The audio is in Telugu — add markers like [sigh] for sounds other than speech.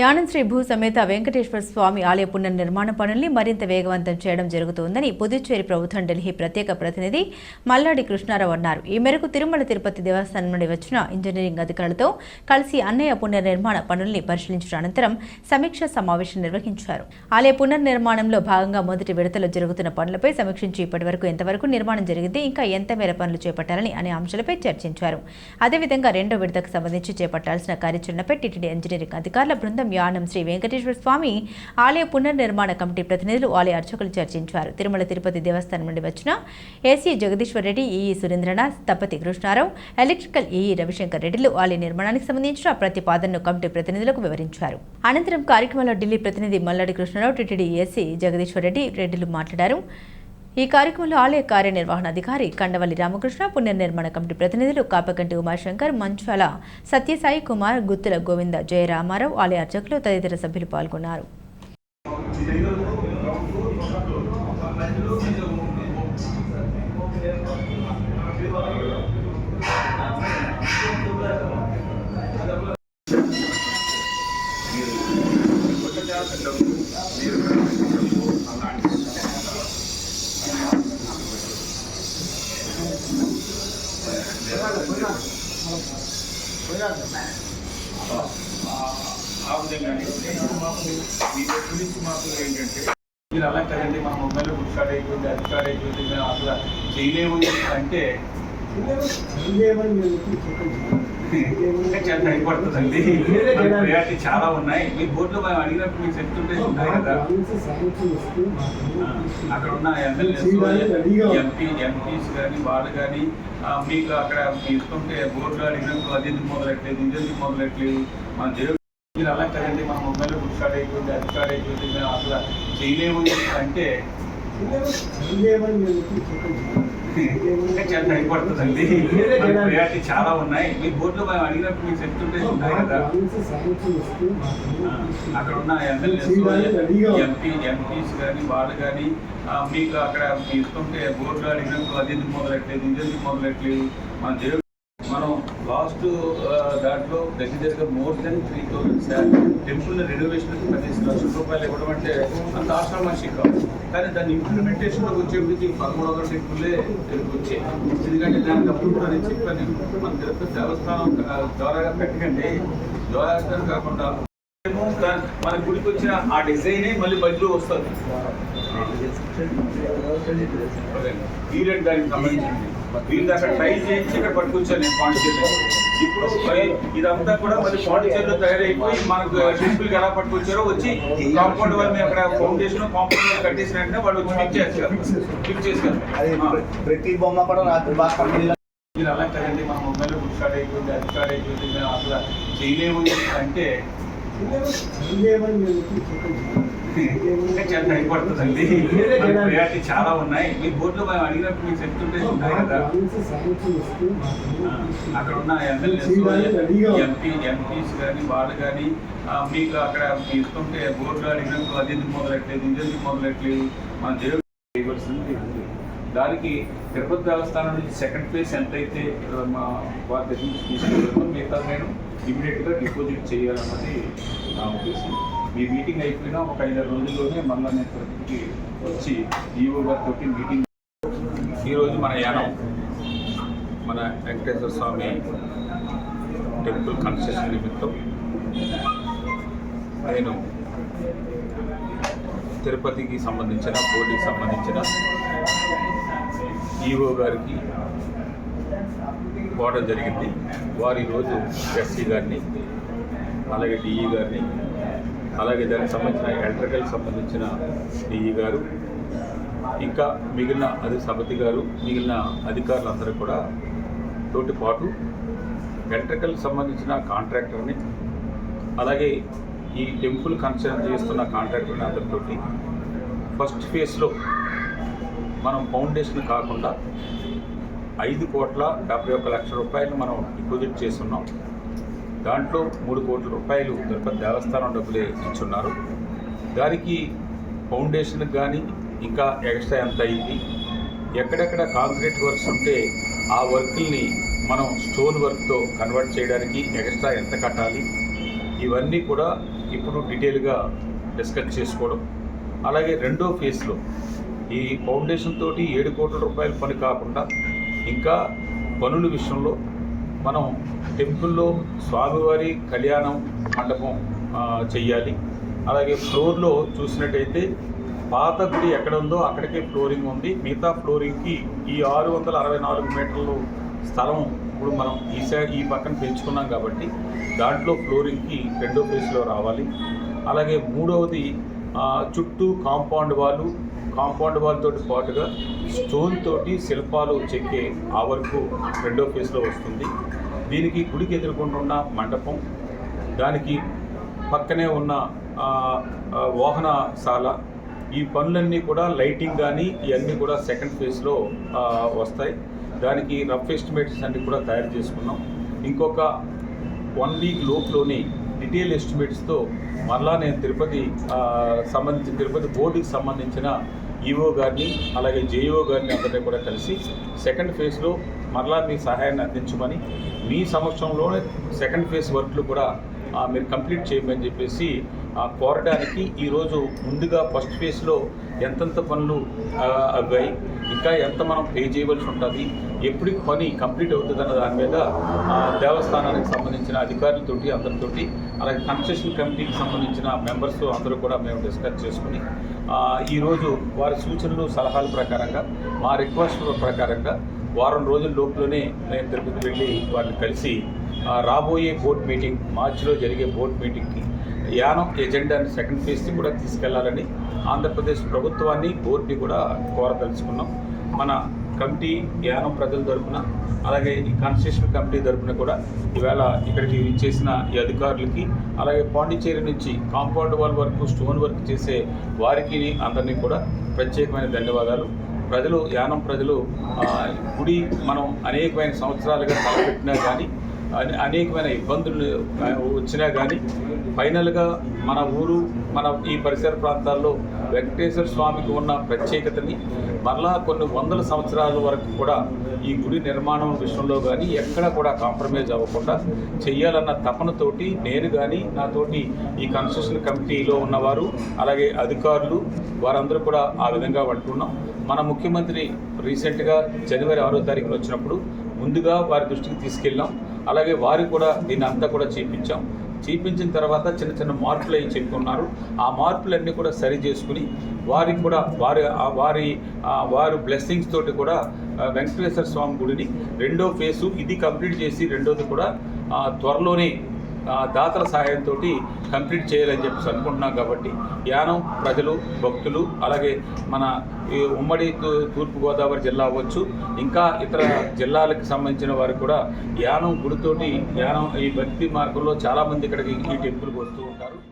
యానం శ్రీ భూ సమేత వెంకటేశ్వర స్వామి ఆలయ పునర్నిర్మాణ పనుల్ని మరింత వేగవంతం చేయడం జరుగుతోందని పుదుచ్చేరి ప్రభుత్వం ఢిల్లీ ప్రత్యేక ప్రతినిధి మల్లాడి కృష్ణారావు అన్నారు. ఈ మేరకు తిరుమల తిరుపతి దేవస్థానం నుండి వచ్చిన ఇంజనీరింగ్ అధికారులతో కలిసి అన్నయ్య పునర్నిర్మాణ పనుల్ని పరిశీలించిన అనంతరం సమీక్ష సమావేశం నిర్వహించారు. ఆలయ పునర్నిర్మాణంలో భాగంగా మొదటి విడతలో జరుగుతున్న పనులపై సమీక్షించి ఇప్పటివరకు ఎంతవరకు నిర్మాణం జరిగింది ఇంకా ఎంత మేర పనులు చేపట్టాలని అనే అంశాలపై చర్చించారు. అదేవిధంగా రెండో విడతకు సంబంధించి చేపట్టాల్సిన కార్యాచరణపై టీటీడీ ఇంజనీరింగ్ అధికారుల బృందం యానం శ్రీ వెంకటేశ్వర స్వామి ఆలయ పునర్నిర్మాణ కమిటీ ప్రతినిధులు ఆలయ అర్చకులు చర్చించారు. తిరుమల తిరుపతి దేవస్థానం నుండి వచ్చిన AC Jagadishwar Reddy EE Surendranath Tapati Krishna Rao electrical EE Ravishankar రెడ్డిలు ఆలయ నిర్మాణానికి సంబంధించిన ప్రతిపాదనను కమిటీ ప్రతినిధులకు వివరించారు. అనంతరం కార్యక్రమంలో ఢిల్లీ ప్రతినిధి మల్లాడి కృష్ణారావు టీటీడీ ఏసీ జగదీశ్వర్ రెడ్డి రెడ్డిలు మాట్లాడారు. ఈ కార్యక్రమంలో ఆలయ కార్యనిర్వహణాధికారి కండవల్లి రామకృష్ణ పునర్నిర్మాణ కమిటీ ప్రతినిధులు కాపకంటి ఉమాశంకర్ మంచాల సత్యసాయి కుమార్ గుత్తుల గోవింద జయరామారావు ఆలయ అర్చకులు తదితర సభ్యులు పాల్గొన్నారు. మీరు అలా కదండి మా మొబైల్ ఇప్పుడు స్టార్ట్ అయిపోయింది అది స్టార్ట్ అయిపోయింది మేము అసలు చేయలేము అంటే [laughs] అయిపడుతుందండి ప్రయారిటీ చాలా ఉన్నాయి. మీ బోర్డులో మేము అడిగినప్పుడు మీకు చెప్తుంటే ఉంటాయి కదా. అక్కడ ఉన్న ఎమ్మెల్యేస్ ఎంపీ ఎంపీస్ కానీ వాళ్ళు కానీ మీకు అక్కడ ఇస్తుంటే బోర్డులో అడిగినప్పుడు అది ఎందుకు మొదలెట్లేదు ఇది ఎందుకు మొదలెట్లేదు మన దేవుడు మీరు అలా కదండి మా మొబైల్ ఇప్పుడు స్టార్ట్ అయిపోయింది అది స్టార్ట్ అయిపోయింది మేము అసలు చేయలేము అంటే చాలా ప్రయారిటీ చాలా ఉన్నాయి. మీ బోర్డులో మేము అడిగినప్పుడు మీకు చెప్తుంటే ఉంటాయి కదా. అక్కడ ఉన్న ఎమ్మెల్యేస్ ఎంపీ ఎంపీస్ కానీ వాళ్ళు కానీ మీకు అక్కడ ఇస్తుంటే బోర్డులో అడిగినప్పుడు అది ఎందుకు మొదలెట్లేదు ఇది ఎందుకు మొదలెట్లేదు మన దేవుడు మనం లాస్ట్ దాంట్లో దగ్గర దగ్గర మోర్ దెన్ త్రీ థౌసండ్ శారీ టెంపుల్ రెనోవేషన్ పదిహేను లక్షల రూపాయలు ఇవ్వడం అంటే అంత ఆశ్రమ కాదు. కానీ దాని ఇంప్లిమెంటేషన్లోకి వచ్చేప్పటికి పదమూడు వందల టెంపుల్లే వచ్చాయి. ఎందుకంటే దానికి అప్పుడు కూడా నేను చెప్పాను మన తిరుపతి దేవస్థానం ద్వారా పెట్టకండి. ద్వారాగా కాకుండా ఏమో మన గుడికి వచ్చిన ఆ డిజైనే మళ్ళీ బయటలో వస్తుంది. పీరియడ్ దానికి సంబంధించింది. వీళ్ళు అక్కడ ట్రై చేయించి ఇక్కడ పట్టుకొచ్చాను నేను పాండిచేరి ఇప్పుడు మరి ఇదంతా కూడా మళ్ళీ పాండిచేరిలో తయారైపోయి మనకు టెంపుల్కి ఎలా పట్టుకొచ్చారో వచ్చి కాంపౌండ్ వాళ్ళు మేము అక్కడ ఫౌండేషన్ కాంపౌండ్ వాళ్ళు కట్టేసిన వెంటనే వాళ్ళు వచ్చి ఫిక్స్ చేస్తారు. ఫిక్స్ చేస్తారు. అది ప్రతి బొమ్మ కూడా రాత్రి బాగా మీరు అలా కదండి మా మొబైల్ ఇప్పుడు స్టార్ట్ అయిపోయింది అది స్టార్ట్ అయిపోయింది మేము అసలు చేయలేము అంటే ఇంకా చాలా ప్రయారిటీ చాలా ఉన్నాయి. మీ బోర్డులో మేము అడిగినప్పుడు మీకు చెప్తుంటే ఉంటాయి కదా. అక్కడ ఉన్న ఎంపీ ఎంపీస్ కానీ వాళ్ళు కానీ మీకు అక్కడ ఇస్తుంటే బోర్డులో అడిగినప్పుడు అది ఎందుకు మొదలెట్లేదు ఇది ఎందుకు మొదలెట్లేదు మన దేవుడు చేయవలసింది. దానికి తిరుపతి దేవస్థానం నుంచి సెకండ్ ప్లేస్ ఎంత అయితే మా వారి దగ్గర నుంచి తీసుకెళ్ళారో మిగతా నేను ఇమీడియట్గా డిపాజిట్ చేయాలన్నది నా ఉద్దేశం. ఈ మీటింగ్ అయిపోయినా ఒక ఐదారు రోజుల్లోనే మళ్ళీ నేను ప్రతికి వచ్చి ఈఓ గారితో మీటింగ్ ఈరోజు మన యానం మన వెంకటేశ్వర స్వామి టెంపుల్ కన్స్ట్రక్షన్ నిమిత్తం. నేను తిరుపతికి సంబంధించిన బోర్డుకి సంబంధించిన ఈఓ గారికి పోవడం జరిగింది. వారు ఈరోజు ఎస్సీ గారిని అలాగే డిఈ గారిని అలాగే దానికి సంబంధించిన ఎలక్ట్రికల్ సంబంధించిన డిఈ గారు ఇంకా మిగిలిన అది సభతి గారు మిగిలిన అధికారులందరూ కూడా తోటి పాటు ఎలక్ట్రికల్ సంబంధించిన కాంట్రాక్టర్ని అలాగే ఈ టెంపుల్ కన్స్ట్రక్షన్ చేస్తున్న కాంట్రాక్టర్ని అందరితోటి ఫస్ట్ ఫేజ్లో మనం ఫౌండేషన్ కాకుండా ఐదు కోట్ల డెబ్బై ఒక్క లక్షల రూపాయలు మనం డిపాజిట్ చేస్తున్నాం. దాంట్లో మూడు కోట్ల రూపాయలు తిరుపతి దేవస్థానం డబ్బులే ఇచ్చున్నారు. దానికి ఫౌండేషన్కి కానీ ఇంకా ఎక్స్ట్రా ఎంత అయింది? ఎక్కడెక్కడ కాంక్రీట్ వర్క్స్ ఉంటే ఆ వర్క్ని మనం స్టోన్ వర్క్తో కన్వర్ట్ చేయడానికి ఎక్స్ట్రా ఎంత కట్టాలి? ఇవన్నీ కూడా ఇప్పుడు డీటెయిల్గా డిస్కస్ చేసుకోవడం. అలాగే రెండో ఫేజ్లో ఈ ఫౌండేషన్ తోటి ఏడు కోట్ల రూపాయల పని కాకుండా ఇంకా పనుల విషయంలో మనం టెంపుల్లో స్వామివారి కళ్యాణం మండపం చెయ్యాలి. అలాగే ఫ్లోర్లో చూసినట్టయితే పాత గుడి ఎక్కడ ఉందో అక్కడికే ఫ్లోరింగ్ ఉంది. మిగతా ఫ్లోరింగ్కి ఈ ఆరు వందల అరవై నాలుగు మీటర్లు స్థలం ఇప్పుడు మనం ఈ సైడ్ ఈ పక్కన పెంచుకున్నాం కాబట్టి దాంట్లో ఫ్లోరింగ్కి రెండో ప్లేస్లో రావాలి. అలాగే మూడవది చుట్టూ కాంపౌండ్ వాళ్ళు కాంపౌండ్ వాల్ తోటి పాటుగా స్టోన్ తోటి శిల్పాలు చెక్కే ఆ వరకు రెండో ఫేజ్లో వస్తుంది. దీనికి గుడికి ఎదుర్కొంటున్న మండపం దానికి పక్కనే ఉన్న వాహనశాల ఈ పనులన్నీ కూడా లైటింగ్ కానీ ఇవన్నీ కూడా సెకండ్ ఫేజ్లో వస్తాయి. దానికి రఫ్ ఎస్టిమేట్స్ అన్ని కూడా తయారు చేసుకున్నాం. ఇంకొక వన్ వీక్ లోపులోనే డీటెయిల్ ఎస్టిమేట్స్తో మరలా నేను తిరుపతి సంబంధించిన తిరుపతి బోర్డుకి సంబంధించిన ఈఓ గారిని అలాగే జేఈఓ గారిని అందరినీ కూడా కలిసి సెకండ్ ఫేజ్లో మరలా మీ సహాయాన్ని అందించమని మీ సమక్షంలోనే సెకండ్ ఫేజ్ వర్క్లు కూడా మీరు కంప్లీట్ చేయమని చెప్పేసి కోరడానికి ఈరోజు ముందుగా ఫస్ట్ ఫేజ్లో ఎంతెంత పనులు అవ్వాయి ఇంకా ఎంత మనం పే చేయవలసి ఉంటుంది ఎప్పుడు పని కంప్లీట్ అవుతుందన్న దాని మీద ఆ, దేవస్థానానికి సంబంధించిన అధికారులతోటి అందరితోటి అలాగే కన్స్ట్రక్షన్ కమిటీకి సంబంధించిన మెంబర్స్ అందరూ కూడా మేము డిస్కస్ చేసుకుని ఈరోజు వారి సూచనలు సలహాల ప్రకారంగా మా రిక్వెస్ట్ ప్రకారంగా వారం రోజుల లోపులోనే నేను తిరుపతి వెళ్ళి వారిని కలిసి రాబోయే బోర్డు మీటింగ్ మార్చిలో జరిగే బోర్డు మీటింగ్కి యానం ఎజెండాని సెకండ్ ఫేజ్ని కూడా తీసుకెళ్ళాలని ఆంధ్రప్రదేశ్ ప్రభుత్వాన్ని బోర్డుని కూడా కోరదలుచుకున్నాం. మన కమిటీ యానం ప్రజల తరపున అలాగే ఈ కన్స్ట్రక్షన్ కమిటీ తరపున కూడా ఈవేళ ఇక్కడికి ఇచ్చేసిన ఈ అధికారులకి అలాగే పాండిచ్చేరి నుంచి కాంపౌండ్ వాల్ వరకు స్టోన్ వర్క్ చేసే వారికి అందరినీ కూడా ప్రత్యేకమైన ధన్యవాదాలు. ప్రజలు యానం ప్రజలు గుడి మనం అనేకమైన సంవత్సరాలుగా తలపెట్టినా కానీ అనేకమైన ఇబ్బందులు వచ్చినా కానీ ఫైనల్గా మన ఊరు మన ఈ పరిసర ప్రాంతాల్లో వెంకటేశ్వర స్వామికి ఉన్న ప్రత్యేకతని మరలా కొన్ని వందల సంవత్సరాల వరకు కూడా ఈ గుడి నిర్మాణం విషయంలో కానీ ఎక్కడ కూడా కాంప్రమైజ్ అవ్వకుండా చెయ్యాలన్న తపనతోటి నేను కానీ నాతోటి ఈ కన్స్ట్రక్షన్ కమిటీలో ఉన్నవారు అలాగే అధికారులు వారందరూ కూడా ఆ విధంగా అంటున్నాం మన ముఖ్యమంత్రి రీసెంట్గా జనవరి ఆరో తారీఖున వచ్చినప్పుడు ముందుగా వారి దృష్టికి తీసుకెళ్ళాం. అలాగే వారు కూడా దీన్ని అంతా కూడా చేపించాం. చేపించిన తర్వాత చిన్న చిన్న మార్పులు అవి చెప్పుకున్నారు ఆ మార్పులన్నీ కూడా సరి చేసుకుని వారికి కూడా వారి ఆ వారి వారు వారి బ్లెస్సింగ్స్ తోటి కూడా వెంకటేశ్వర స్వామి గుడిని రెండో ఫేసు ఇది కంప్లీట్ చేసి రెండోది కూడా త్వరలోనే దాతల సహాయంతో కంప్లీట్ చేయాలని చెప్పేసి అనుకుంటున్నాం కాబట్టి యానం ప్రజలు భక్తులు అలాగే మన ఈ ఉమ్మడి తూ- తూర్పుగోదావరి జిల్లా అవ్వచ్చు ఇంకా ఇతర జిల్లాలకు సంబంధించిన వారు కూడా యానం గుడితోటి యానం ఈ భక్తి మార్గంలో చాలామంది ఇక్కడికి ఈ టెంపుల్కి వస్తూ ఉంటారు.